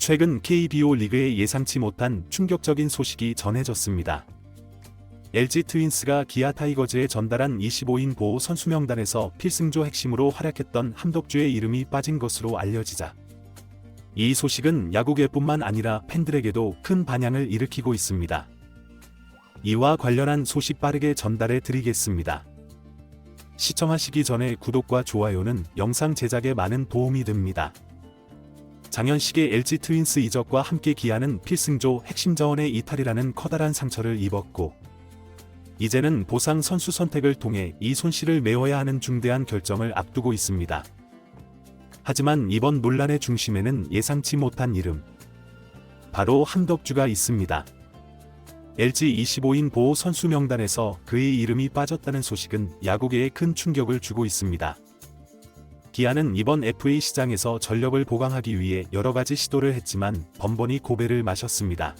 최근 KBO 리그에 예상치 못한 충격적인 소식이 전해졌습니다. LG 트윈스가 기아 타이거즈에 전달한 25인 보호 선수 명단에서 필승조 핵심으로 활약했던 함덕주의 이름이 빠진 것으로 알려지자 이 소식은 야구계뿐만 아니라 팬들에게도 큰 반향을 일으키고 있습니다. 이와 관련한 소식 빠르게 전달해 드리겠습니다. 시청하시기 전에 구독과 좋아요는 영상 제작에 많은 도움이 됩니다. 장현식의 LG 트윈스 이적과 함께 기아는 필승조 핵심 자원의 이탈이라는 커다란 상처를 입었고 이제는 보상 선수 선택을 통해 이 손실을 메워야 하는 중대한 결정을 앞두고 있습니다. 하지만 이번 논란의 중심에는 예상치 못한 이름 바로 함덕주가 있습니다. LG 25인 보호 선수 명단에서 그의 이름이 빠졌다는 소식은 야구계에 큰 충격을 주고 있습니다. 기아는 이번 FA 시장에서 전력을 보강하기 위해 여러 가지 시도를 했지만 번번이 고배를 마셨습니다.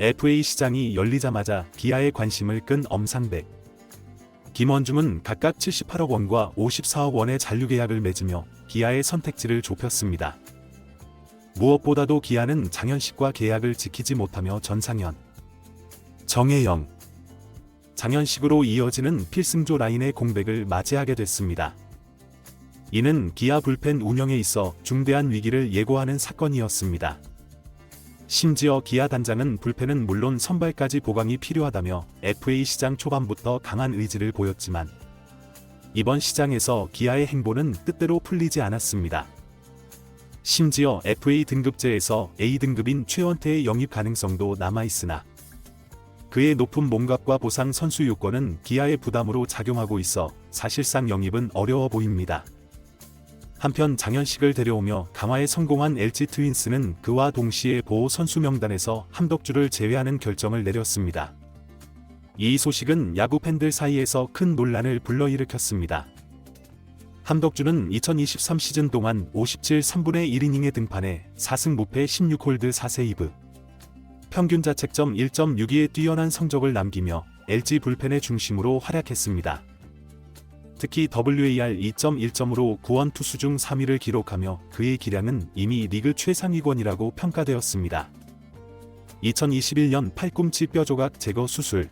FA 시장이 열리자마자 기아의 관심을 끈 엄상백. 김원중은 각각 78억 원과 54억 원의 잔류 계약을 맺으며 기아의 선택지를 좁혔습니다. 무엇보다도 기아는 장현식과 계약을 지키지 못하며 전상현, 정혜영, 장현식으로 이어지는 필승조 라인의 공백을 맞이하게 됐습니다. 이는 기아 불펜 운영에 있어 중대한 위기를 예고하는 사건이었습니다. 심지어 기아 단장은 불펜은 물론 선발까지 보강이 필요하다며 FA 시장 초반부터 강한 의지를 보였지만 이번 시장에서 기아의 행보는 뜻대로 풀리지 않았습니다. 심지어 FA 등급제에서 A 등급인 최원태의 영입 가능성도 남아있으나 그의 높은 몸값과 보상 선수 요건은 기아의 부담으로 작용하고 있어 사실상 영입은 어려워 보입니다. 한편 장현식을 데려오며 강화에 성공한 LG 트윈스는 그와 동시에 보호 선수 명단에서 함덕주를 제외하는 결정을 내렸습니다. 이 소식은 야구 팬들 사이에서 큰 논란을 불러일으켰습니다. 함덕주는 2023 시즌 동안 57 3분의 1이닝에 등판해 4승 무패 16홀드 4세이브, 평균 자책점 1.62의 뛰어난 성적을 남기며 LG 불펜의 중심으로 활약했습니다. 특히 WAR 2.1점으로 구원 투수 중 3위를 기록하며 그의 기량은 이미 리그 최상위권이라고 평가되었습니다. 2021년 팔꿈치 뼈 조각 제거 수술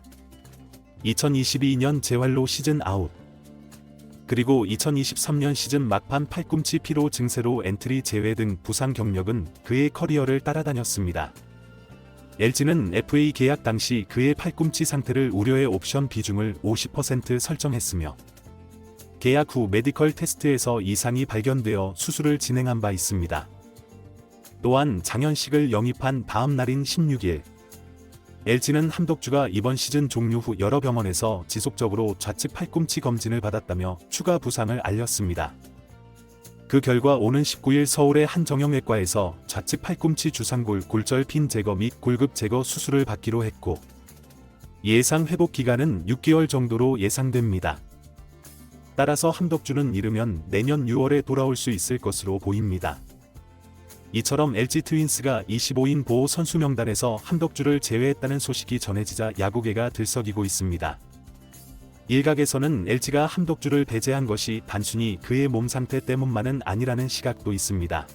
2022년 재활로 시즌 아웃 그리고 2023년 시즌 막판 팔꿈치 피로 증세로 엔트리 제외 등 부상 경력은 그의 커리어를 따라다녔습니다. LG는 FA 계약 당시 그의 팔꿈치 상태를 우려의 옵션 비중을 50% 설정했으며 계약 후 메디컬 테스트에서 이상이 발견되어 수술을 진행한 바 있습니다. 또한 장현식을 영입한 다음 날인 16일 LG는 함덕주가 이번 시즌 종료 후 여러 병원에서 지속적으로 좌측 팔꿈치 검진을 받았다며 추가 부상을 알렸습니다. 그 결과 오는 19일 서울의 한 정형외과에서 좌측 팔꿈치 주상골 골절 핀 제거 및 골급 제거 수술을 받기로 했고 예상 회복 기간은 6개월 정도로 예상됩니다. 따라서 함덕주는 이르면 내년 6월에 돌아올 수 있을 것으로 보입니다. 이처럼 LG 트윈스가 25인 보호 선수 명단에서 함덕주를 제외했다는 소식이 전해지자 야구계가 들썩이고 있습니다. 일각에서는 LG가 함덕주를 배제한 것이 단순히 그의 몸 상태 때문만은 아니라는 시각도 있습니다.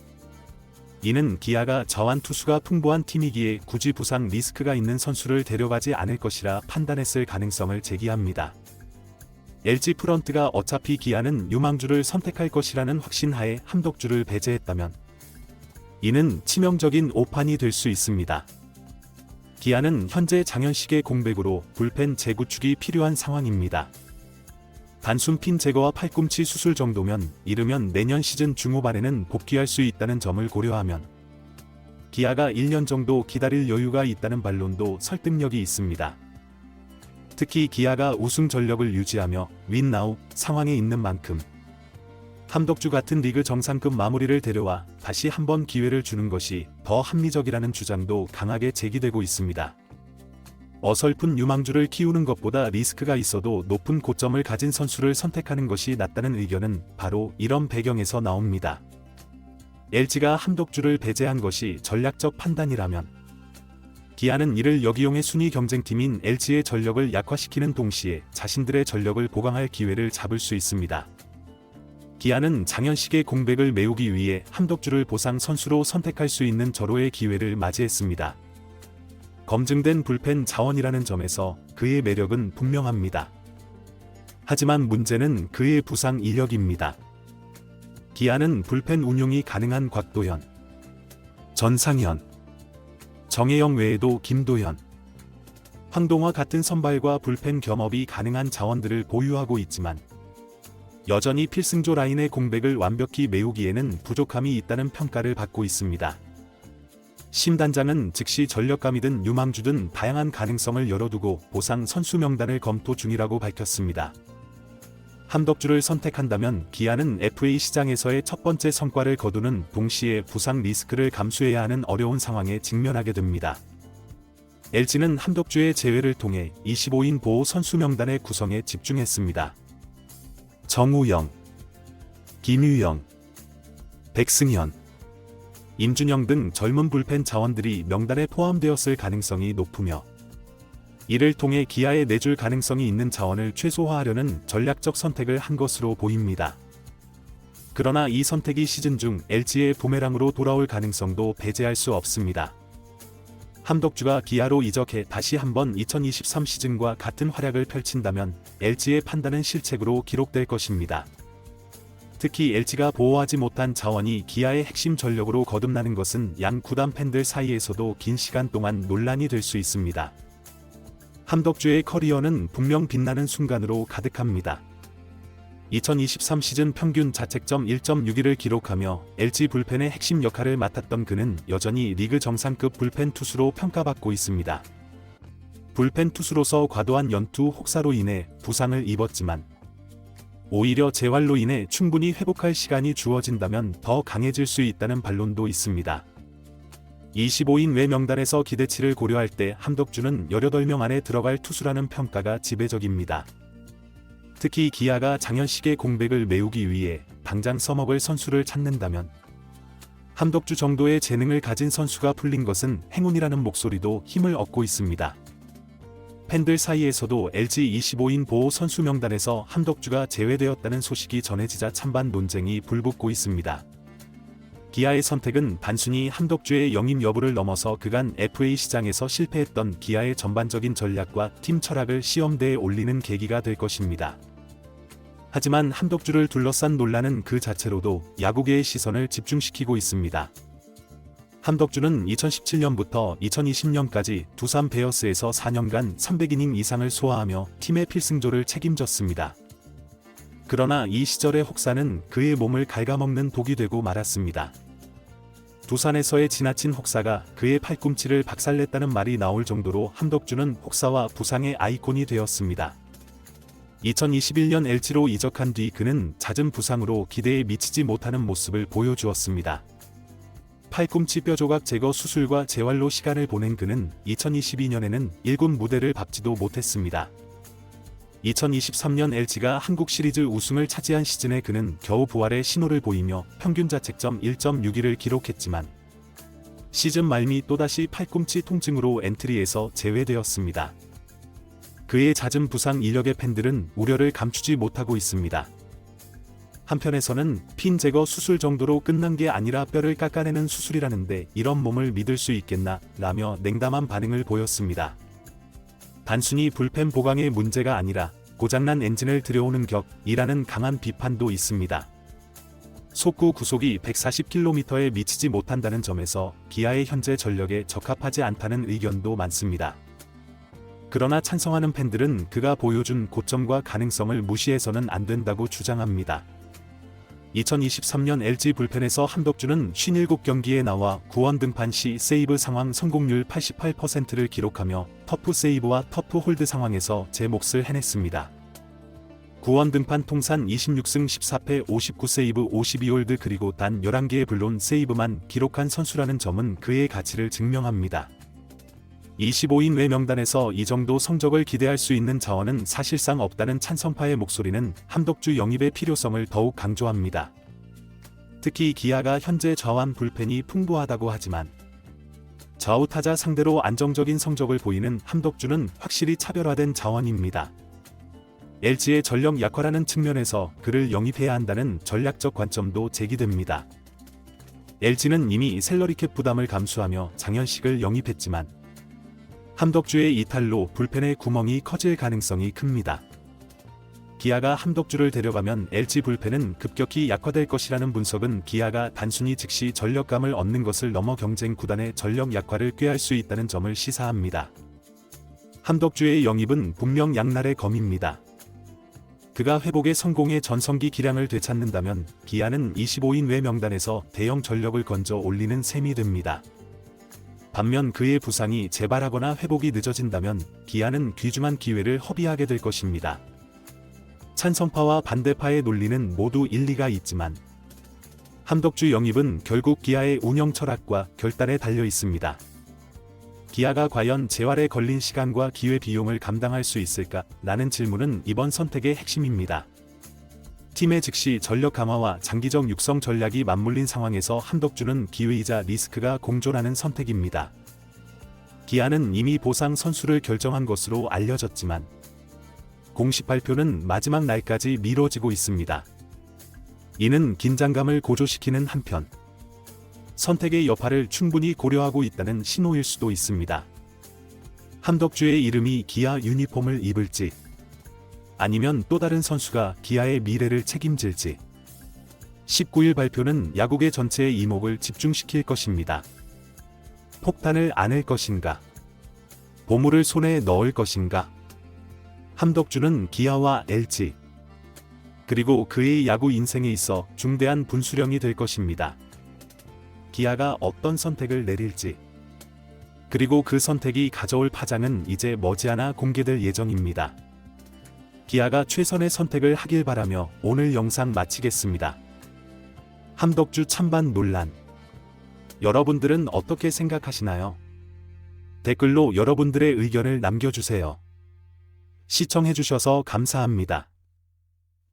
이는 기아가 저한 투수가 풍부한 팀이기에 굳이 부상 리스크가 있는 선수를 데려가지 않을 것이라 판단했을 가능성을 제기합니다. LG 프런트가 어차피 기아는 유망주를 선택할 것이라는 확신하에 함덕주를 배제했다면 이는 치명적인 오판이 될 수 있습니다. 기아는 현재 장현식의 공백으로 불펜 재구축이 필요한 상황입니다. 단순 핀 제거와 팔꿈치 수술 정도면 이르면 내년 시즌 중후반에는 복귀할 수 있다는 점을 고려하면 기아가 1년 정도 기다릴 여유가 있다는 반론도 설득력이 있습니다. 특히 기아가 우승 전력을 유지하며 윈나우 상황에 있는 만큼 함덕주 같은 리그 정상급 마무리를 데려와 다시 한번 기회를 주는 것이 더 합리적이라는 주장도 강하게 제기되고 있습니다. 어설픈 유망주를 키우는 것보다 리스크가 있어도 높은 고점을 가진 선수를 선택하는 것이 낫다는 의견은 바로 이런 배경에서 나옵니다. LG가 함덕주를 배제한 것이 전략적 판단이라면 기아는 이를 역이용해 순위 경쟁팀인 LG의 전력을 약화시키는 동시에 자신들의 전력을 보강할 기회를 잡을 수 있습니다. 기아는 장현식의 공백을 메우기 위해 함덕주를 보상 선수로 선택할 수 있는 절호의 기회를 맞이했습니다. 검증된 불펜 자원이라는 점에서 그의 매력은 분명합니다. 하지만 문제는 그의 부상 이력입니다. 기아는 불펜 운용이 가능한 곽도현, 전상현, 정혜영 외에도 김도현, 황동화 같은 선발과 불펜 겸업이 가능한 자원들을 보유하고 있지만 여전히 필승조 라인의 공백을 완벽히 메우기에는 부족함이 있다는 평가를 받고 있습니다. 심 단장은 즉시 전력감이든 유망주든 다양한 가능성을 열어두고 보상 선수 명단을 검토 중이라고 밝혔습니다. 함덕주를 선택한다면 기아는 FA 시장에서의 첫 번째 성과를 거두는 동시에 부상 리스크를 감수해야 하는 어려운 상황에 직면하게 됩니다. LG는 함덕주의 제외를 통해 25인 보호 선수 명단의 구성에 집중했습니다. 정우영, 김유영, 백승현, 임준영 등 젊은 불펜 자원들이 명단에 포함되었을 가능성이 높으며 이를 통해 기아에 내줄 가능성이 있는 자원을 최소화하려는 전략적 선택을 한 것으로 보입니다. 그러나 이 선택이 시즌 중 LG의 부메랑으로 돌아올 가능성도 배제할 수 없습니다. 함덕주가 기아로 이적해 다시 한번 2023 시즌과 같은 활약을 펼친다면 LG의 판단은 실책으로 기록될 것입니다. 특히 LG가 보호하지 못한 자원이 기아의 핵심 전력으로 거듭나는 것은 양 구단 팬들 사이에서도 긴 시간 동안 논란이 될 수 있습니다. 함덕주의 커리어는 분명 빛나는 순간으로 가득합니다. 2023 시즌 평균 자책점 1.61을 기록하며 LG 불펜의 핵심 역할을 맡았던 그는 여전히 리그 정상급 불펜 투수로 평가받고 있습니다. 불펜 투수로서 과도한 연투 혹사로 인해 부상을 입었지만 오히려 재활로 인해 충분히 회복할 시간이 주어진다면 더 강해질 수 있다는 반론도 있습니다. 25인 외 명단에서 기대치를 고려할 때 함덕주는 18명 안에 들어갈 투수라는 평가가 지배적입니다. 특히 기아가 장현식의 공백을 메우기 위해 당장 써먹을 선수를 찾는다면 함덕주 정도의 재능을 가진 선수가 풀린 것은 행운이라는 목소리도 힘을 얻고 있습니다. 팬들 사이에서도 LG 25인 보호 선수 명단에서 함덕주가 제외되었다는 소식이 전해지자 찬반 논쟁이 불붙고 있습니다. 기아의 선택은 단순히 함덕주의 영입 여부를 넘어서 그간 FA 시장에서 실패했던 기아의 전반적인 전략과 팀 철학을 시험대에 올리는 계기가 될 것입니다. 하지만 함덕주를 둘러싼 논란은 그 자체로도 야구계의 시선을 집중시키고 있습니다. 함덕주는 2017년부터 2020년까지 두산 베어스에서 4년간 300이닝 이상을 소화하며 팀의 필승조를 책임졌습니다. 그러나 이 시절의 혹사는 그의 몸을 갉아먹는 독이 되고 말았습니다. 두산에서의 지나친 혹사가 그의 팔꿈치를 박살냈다는 말이 나올 정도로 함덕주는 혹사와 부상의 아이콘이 되었습니다. 2021년 LG로 이적한 뒤 그는 잦은 부상으로 기대에 미치지 못하는 모습을 보여주었습니다. 팔꿈치 뼈 조각 제거 수술과 재활로 시간을 보낸 그는 2022년에는 1군 무대를 밟지도 못했습니다. 2023년 LG가 한국 시리즈 우승을 차지한 시즌에 그는 겨우 부활의 신호를 보이며 평균 자책점 1.61을 기록했지만 시즌 말미 또다시 팔꿈치 통증으로 엔트리에서 제외되었습니다. 그의 잦은 부상 이력의 팬들은 우려를 감추지 못하고 있습니다. 한편에서는 핀 제거 수술 정도로 끝난 게 아니라 뼈를 깎아내는 수술이라는데 이런 몸을 믿을 수 있겠나 라며 냉담한 반응을 보였습니다. 단순히 불펜 보강의 문제가 아니라 고장난 엔진을 들여오는 격이라는 강한 비판도 있습니다. 속구 구속이 140km에 미치지 못한다는 점에서 기아의 현재 전력에 적합하지 않다는 의견도 많습니다. 그러나 찬성하는 팬들은 그가 보여준 고점과 가능성을 무시해서는 안 된다고 주장합니다. 2023년 LG 불펜에서 함덕주는 57경기에 나와 구원 등판 시 세이브 상황 성공률 88%를 기록하며 터프 세이브와 터프 홀드 상황에서 제 몫을 해냈습니다. 구원 등판 통산 26승 14패 59세이브 52홀드 그리고 단 11개의 블론 세이브만 기록한 선수라는 점은 그의 가치를 증명합니다. 25인 외 명단에서 이 정도 성적을 기대할 수 있는 자원은 사실상 없다는 찬성파의 목소리는 함덕주 영입의 필요성을 더욱 강조합니다. 특히 기아가 현재 좌완 불펜이 풍부하다고 하지만 좌우 타자 상대로 안정적인 성적을 보이는 함덕주는 확실히 차별화된 자원입니다. LG의 전력 약화라는 측면에서 그를 영입해야 한다는 전략적 관점도 제기됩니다. LG는 이미 셀러리캡 부담을 감수하며 장현식을 영입했지만 함덕주의 이탈로 불펜의 구멍이 커질 가능성이 큽니다. 기아가 함덕주를 데려가면 LG 불펜은 급격히 약화될 것이라는 분석은 기아가 단순히 즉시 전력감을 얻는 것을 넘어 경쟁 구단의 전력 약화를 꾀할 수 있다는 점을 시사합니다. 함덕주의 영입은 분명 양날의 검입니다. 그가 회복에 성공해 전성기 기량을 되찾는다면 기아는 25인 외 명단에서 대형 전력을 건져 올리는 셈이 됩니다. 반면 그의 부상이 재발하거나 회복이 늦어진다면 기아는 귀중한 기회를 허비하게 될 것입니다. 찬성파와 반대파의 논리는 모두 일리가 있지만 함덕주 영입은 결국 기아의 운영 철학과 결단에 달려 있습니다. 기아가 과연 재활에 걸린 시간과 기회 비용을 감당할 수 있을까? 라는 질문은 이번 선택의 핵심입니다. 팀의 즉시 전력 강화와 장기적 육성 전략이 맞물린 상황에서 함덕주는 기회이자 리스크가 공존하는 선택입니다. 기아는 이미 보상 선수를 결정한 것으로 알려졌지만 공식 발표는 마지막 날까지 미뤄지고 있습니다. 이는 긴장감을 고조시키는 한편 선택의 여파를 충분히 고려하고 있다는 신호일 수도 있습니다. 함덕주의 이름이 기아 유니폼을 입을지 아니면 또 다른 선수가 기아의 미래를 책임질지 19일 발표는 야구계 전체의 이목을 집중시킬 것입니다. 폭탄을 안을 것인가? 보물을 손에 넣을 것인가? 함덕주는 기아와 LG 그리고 그의 야구 인생에 있어 중대한 분수령이 될 것입니다. 기아가 어떤 선택을 내릴지 그리고 그 선택이 가져올 파장은 이제 머지않아 공개될 예정입니다. 기아가 최선의 선택을 하길 바라며 오늘 영상 마치겠습니다. 함덕주 찬반 논란 여러분들은 어떻게 생각하시나요? 댓글로 여러분들의 의견을 남겨주세요. 시청해주셔서 감사합니다.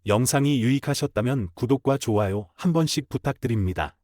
영상이 유익하셨다면 구독과 좋아요 한 번씩 부탁드립니다.